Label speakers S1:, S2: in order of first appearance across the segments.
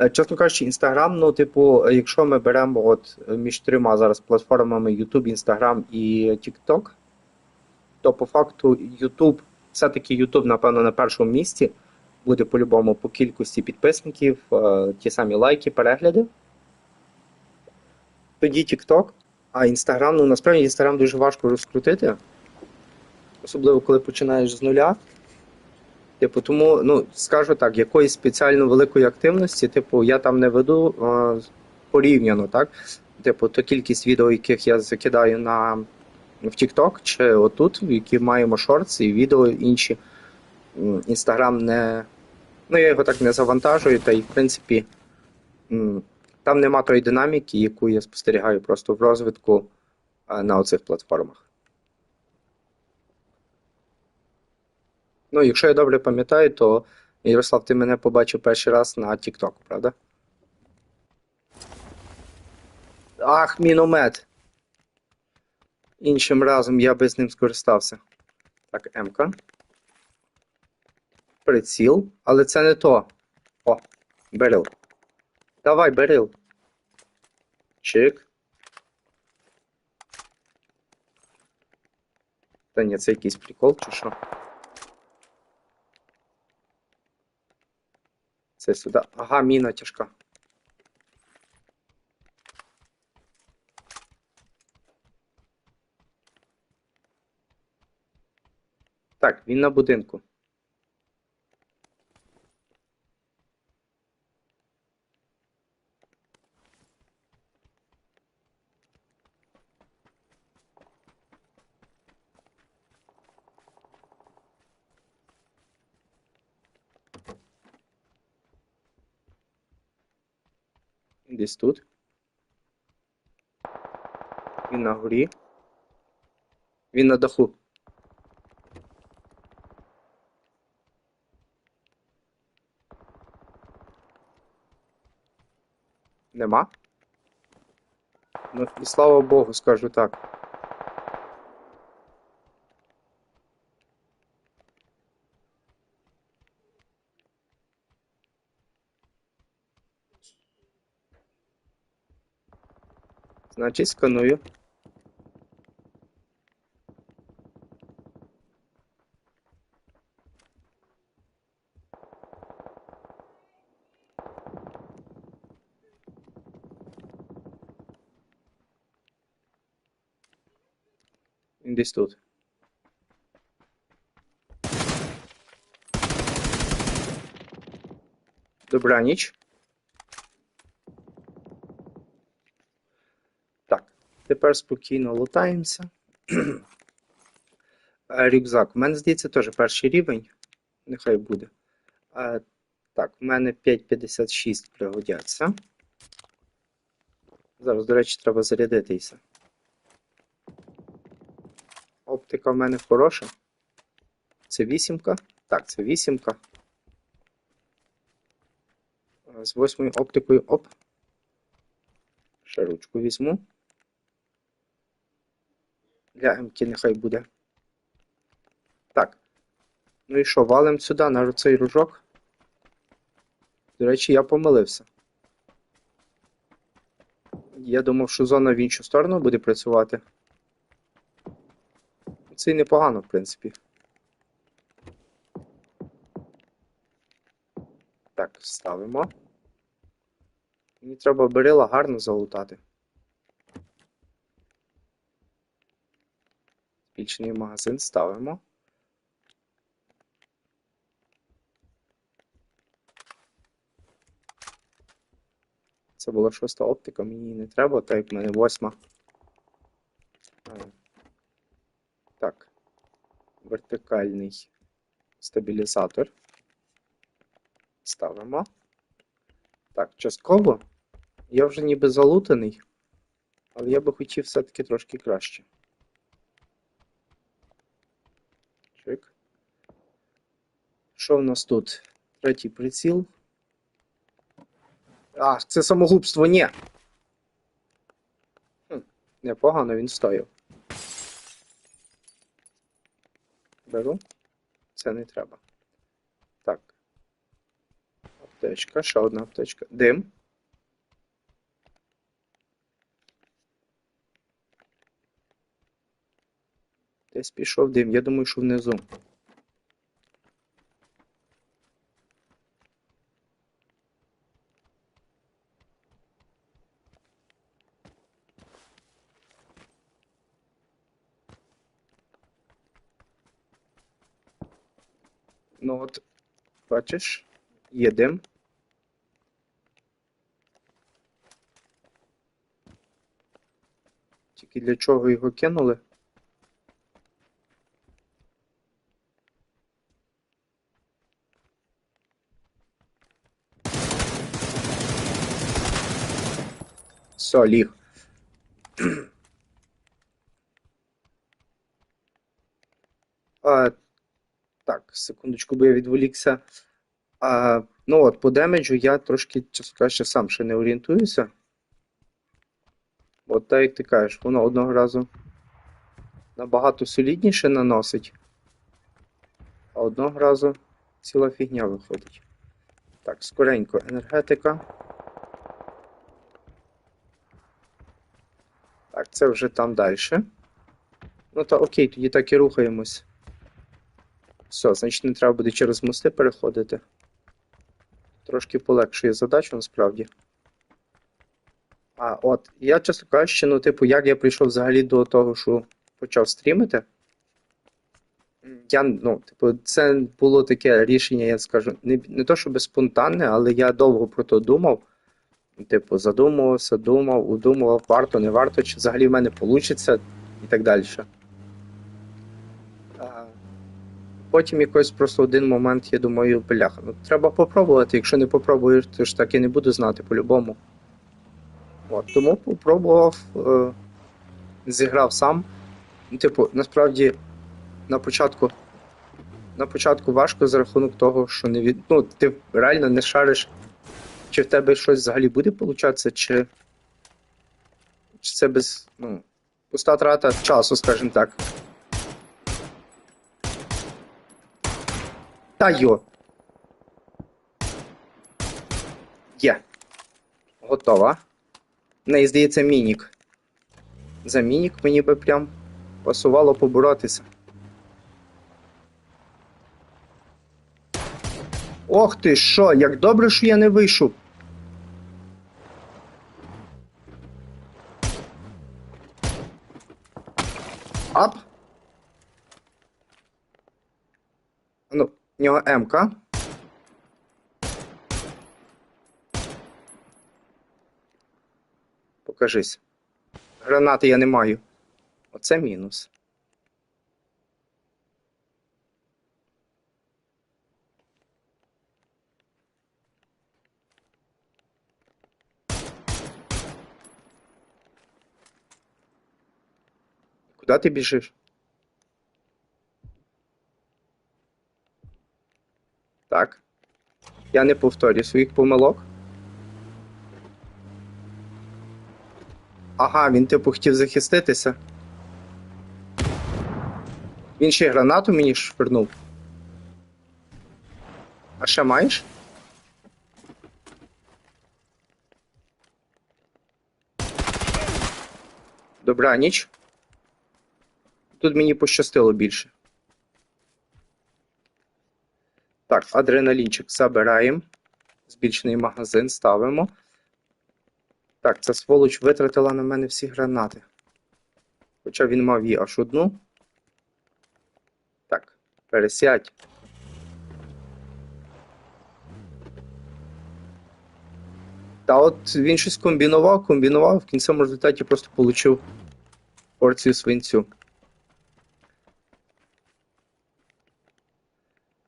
S1: Е, Чесно кажучи, Інстаграм, ну, типу, якщо ми беремо от е, між трьома зараз платформами YouTube, Instagram і TikTok, то по факту YouTube, все-таки YouTube, напевно, на першому місці буде по-любому по кількості підписників, е, ті самі лайки, перегляди. Тоді TikTok, а Instagram, ну насправді Instagram дуже важко розкрутити. Особливо, коли починаєш з нуля. Типу, тому, ну, скажу так, якоїсь спеціально великої активності, типу, я там не веду е, порівняно, так? Типу, то кількість відео, яких я закидаю на в TikTok чи отут, які маємо шортс і відео інші. Інстаграм не. Ну, я його так не завантажую, та й в принципі там нема тої динаміки, яку я спостерігаю просто в розвитку на оцих платформах. Ну, якщо я добре пам'ятаю, то Ярослав, ти мене побачив перший раз на TikTok, правда? Ах, міномет! Іншим разом я би з ним скористався. Так, М-ка. Приціл, але це не то. О, берил. Давай, берил. Чик. Та ні, це якийсь прикол, чи що? Це сюди. Ага, міна тяжка. Так, він на будинку. Десь тут. Він на горі. Він на даху. Нема? Ну, і слава Богу, скажу так. Значить, сканую. Він десь тут. Добраніч. Тепер спокійно лутаємося. Рюкзак. У мене, здається, теж перший рівень. Нехай буде. Е, Так, в мене 5,56 пригодяться. Зараз, до речі, треба зарядитися. Оптика в мене хороша. Це вісімка. Так, це вісімка. З восьмою оптикою оп. Ще ручку візьму. Для МК нехай буде. Так. Ну і що, валим сюди на цей ружок. До речі, я помилився. Я думав, що зона в іншу сторону буде працювати. Це і непогано, в принципі. Так, ставимо. Мені треба берила гарно залутати. Збільшений магазин ставимо. Це була шоста оптика, мені не треба, так як в мене восьма. Так. Вертикальний стабілізатор. Ставимо. Так, частково. Я вже ніби залутаний, але я би хотів все-таки трошки краще. Чик. Що в нас тут? Третій приціл. А, це самогубство, ні. Хм, непогано він стояв. Беру. Це не треба. Так. Аптечка, ще одна аптечка. Дим. Десь пішов дим. Я думаю, що внизу. Ну от, бачиш, є дим. Тільки для чого його кинули? Все, ліг. А, так, секундочку, бо я відволікся. А, ну от, по демеджу я трошки, чесно кажучи, сам ще не орієнтуюся. От так як ти кажеш, воно одного разу набагато солідніше наносить, а одного разу ціла фігня виходить. Так, скоренько, енергетика. Так, це вже там далі. Ну то окей, тоді так і рухаємось. Все, значить не треба буде через мости переходити. Трошки полегшує задачу насправді. А от, я чесно кажучи, ну, типу, як я прийшов взагалі до того, що почав стрімити. Я, ну, типу, це було таке рішення, я скажу, не, не то щоб спонтанне, але я довго про то думав. Типу, задумувався, думав, удумував, варто, не варто, чи взагалі в мене вийде і так далі. А, Потім якось просто один момент я думаю, бляха, ну треба попробувати. Якщо не попробуєш, то ж так і не буду знати по-любому. От, тому попробував, е, зіграв сам. Ну, Типу, насправді, на початку. На початку важко за рахунок того, що не від. Ну, ти реально не шариш, чи в тебе щось взагалі буде получатися, чи. Чи це без. Ну, пуста трата часу, скажімо так. Та. Є. Готова. Неї, здається, мінік. За мінік мені би прям пасувало поборотися. Ох ти що, як добре, що я не вийшов. Ап. Ну, в нього М-ка. Покажись. Гранати я не маю. Оце мінус. Куди ти біжиш? Так. Я не повторю своїх помилок. Ага, він типу хотів захиститися. Він ще й гранату мені швирнув. А ще маєш? Добра ніч. Тут мені пощастило більше. Так, адреналінчик забираємо. Збільшений магазин ставимо. Так, ця сволоч витратила на мене всі гранати. Хоча він мав її аж одну. Так, пересядь. Та от він щось комбінував, комбінував, в кінцевому результаті просто отримав порцію свинцю.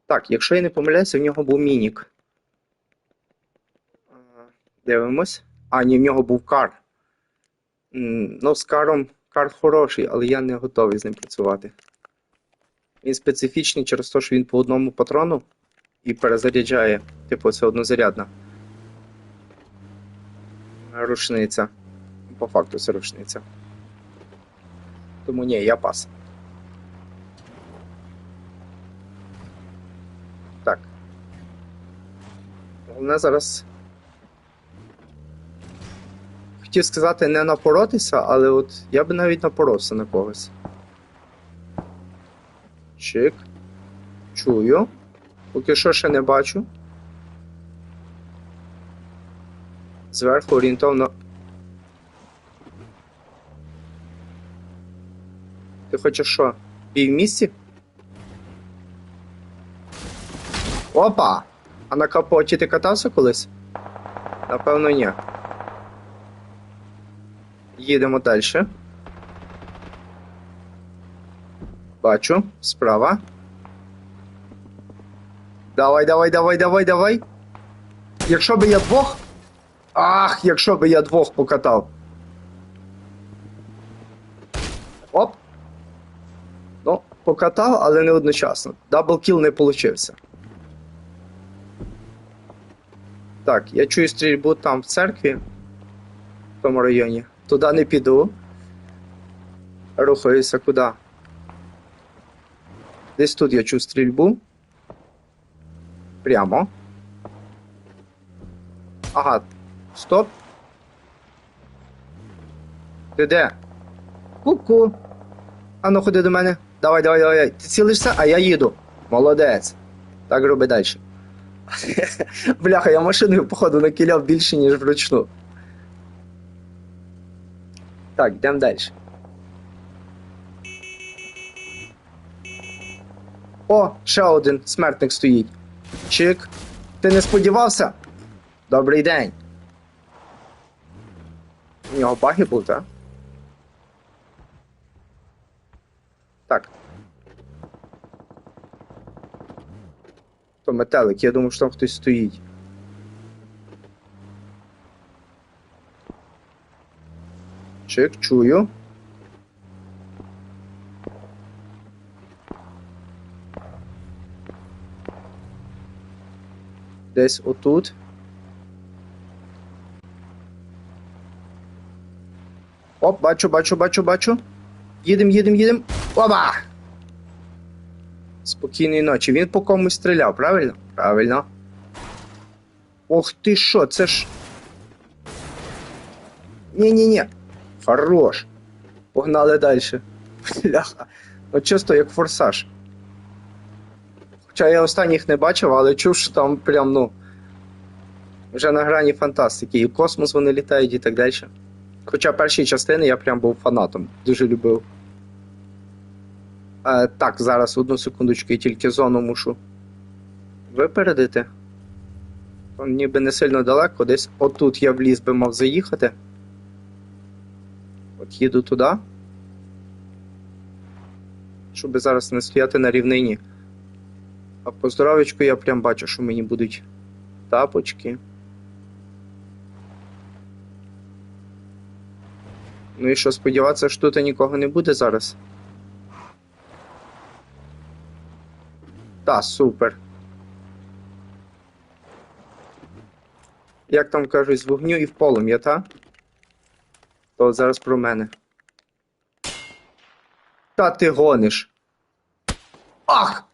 S1: Так, якщо я не помиляюся, в нього був мінік. Дивимось. А, ні, в нього був кар. Ну, з каром кар хороший, але я не готовий з ним працювати. Він специфічний через те, що він по одному патрону і перезаряджає. Типу, це однозарядна. Рушниця. По факту це рушниця. Тому ні, я пас. Так. Головне зараз. Хотів сказати не напоротися, але от я би навіть напоровся на когось. Чик. Чую. Поки що ще не бачу. Зверху орієнтовно. Ти хочеш що? Бій в місці? Опа! А на капоті ти катався колись? Напевно, ні. Їдемо далі. Бачу, справа. Давай, давай, давай, давай, давай. Якщо би я двох. Ах, якщо би я двох покатав. Оп. Ну, покатав, але не одночасно. Даблкіл не получився. Так, я чую стрільбу там в церкві, в тому районі. Туди не піду. Рухаюся куди? Десь тут я чую стрільбу. Прямо. Ага. Стоп. Ти де? Ку-ку. Ану, ходи до мене. Давай, давай, давай. Ти цілишся, а я їду. Молодець. Так роби далі. Бляха, я машиною, походу, накиляв більше, ніж вручну. Так, йдемо далі. О, ще один смертник стоїть. Чик. Ти не сподівався? Добрий день. У нього баги був, так? Так. Метелик, я думав, що там хтось стоїть. Чик, чую. Десь отут. Оп, бачу, бачу, бачу, бачу. Їдем, їдем, їдем. Оба! Спокійної ночі. Він по комусь стріляв, правильно? Правильно. Ох ти що, це ж. Ні-ні-ні. Хорош. Погнали далі. Бляха. Ну чисто як форсаж. Хоча я останніх не бачив, але чув, що там прям, ну. Вже на грані фантастики. І в космос вони літають і так далі. Хоча перші частини я прям був фанатом. Дуже любив. Е, так, зараз одну секундочку, я тільки зону мушу випередити. То ніби не сильно далеко, десь отут я в ліс би мав заїхати. От їду туди. Щоб зараз не стояти на рівнині. А по здоров'ячку я прям бачу, що мені будуть тапочки. Ну і що, сподіватися, що тут нікого не буде зараз? Та, супер. Як там кажуть, з вогню і в полум'я, та? То зараз про мене. Та ти гониш. Ах!